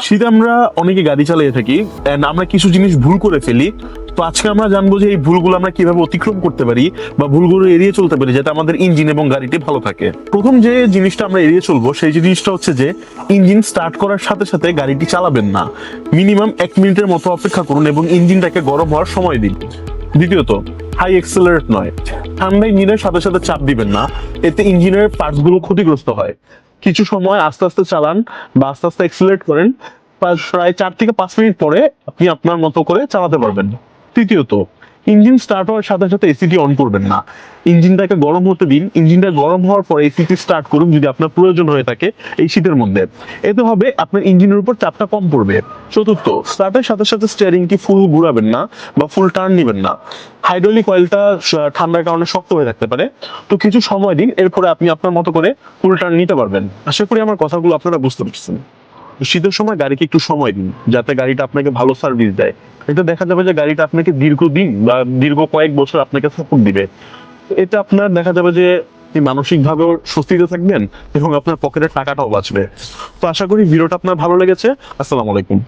শীতে আমরা অনেকে গাড়ি চালিয়ে থাকি আমরা কিছু জিনিস ভুল করে ফেলি। তো আজকে আমরা জানব যে এই ভুলগুলো আমরা কীভাবে অতিক্রম করতে পারি বা ভুলগুলো এড়িয়ে চলতে পারি যাতে আমাদের ইঞ্জিন এবং গাড়িটি ভালো থাকে। প্রথম যে জিনিসটা আমরা এড়িয়ে চলবো, সেই জিনিসটা হচ্ছে যে ইঞ্জিন স্টার্ট করার সাথে সাথে গাড়িটি চালাবেন না। মিনিমাম এক মিনিটের মতো অপেক্ষা করুন এবং ইঞ্জিনটাকে গরম হওয়ার সময় দিন। দ্বিতীয়ত হাই এক্সেলারেট নয়। ঠান্ডা ইঞ্জিনের সাথে সাথে চাপ দিবেন না। এতে ইঞ্জিনের পার্টসগুলো ক্ষতিগ্রস্ত হয়। কিছু সময় আস্তে আস্তে চালান বা আস্তে আস্তে এক্সিলেট করেন, প্রায়- চার থেকে পাঁচ মিনিট পরে আপনি আপনার মতো করে চালাতে পারবেন। তৃতীয়ত ইঞ্জিন স্টার্ট হওয়ার সাথে সাথে এসিটি অন করবেন না। ইঞ্জিনটাকে গরম হতে দিন, ইঞ্জিনটা গরম হওয়ার পর এসিটি স্টার্ট করুন যদি আপনার প্রয়োজন হয়ে থাকে এই শীতের মধ্যে। এতে হবে আপনার ইঞ্জিনের উপর চাপটা কম পড়বে। চতুর্থ স্টার্টের সাথে সাথে স্টিয়ারিংটি ফুল ঘুরাবেন না বা ফুল টার্ন নেবেন না। হাইড্রোলিক অয়েলটা ঠান্ডার কারণে শক্ত হয়ে থাকতে পারে। তো কিছু সময় দিন, এরপরে আপনি আপনার মতো করে ফুল টার্ন নিতে পারবেন। আশা করি আমার কথাগুলো আপনারা বুঝতে পারছেন। শীতের সময় গাড়িকে একটু সময় দিন, যাতে গাড়িটা আপনাকে ভালো সার্ভিস দেয়। এটা দেখা যাবে যে গাড়িটা আপনাকে দীর্ঘদিন বা দীর্ঘ কয়েক বছর আপনাকে সাপোর্ট দিবে। এটা আপনার দেখা যাবে যে আপনি মানসিকভাবেও স্বস্তিতে থাকবেন এবং আপনার পকেটের টাকাটাও বাঁচবে। তো আশা করি ভিডিওটা আপনার ভালো লেগেছে। আসসালামু আলাইকুম।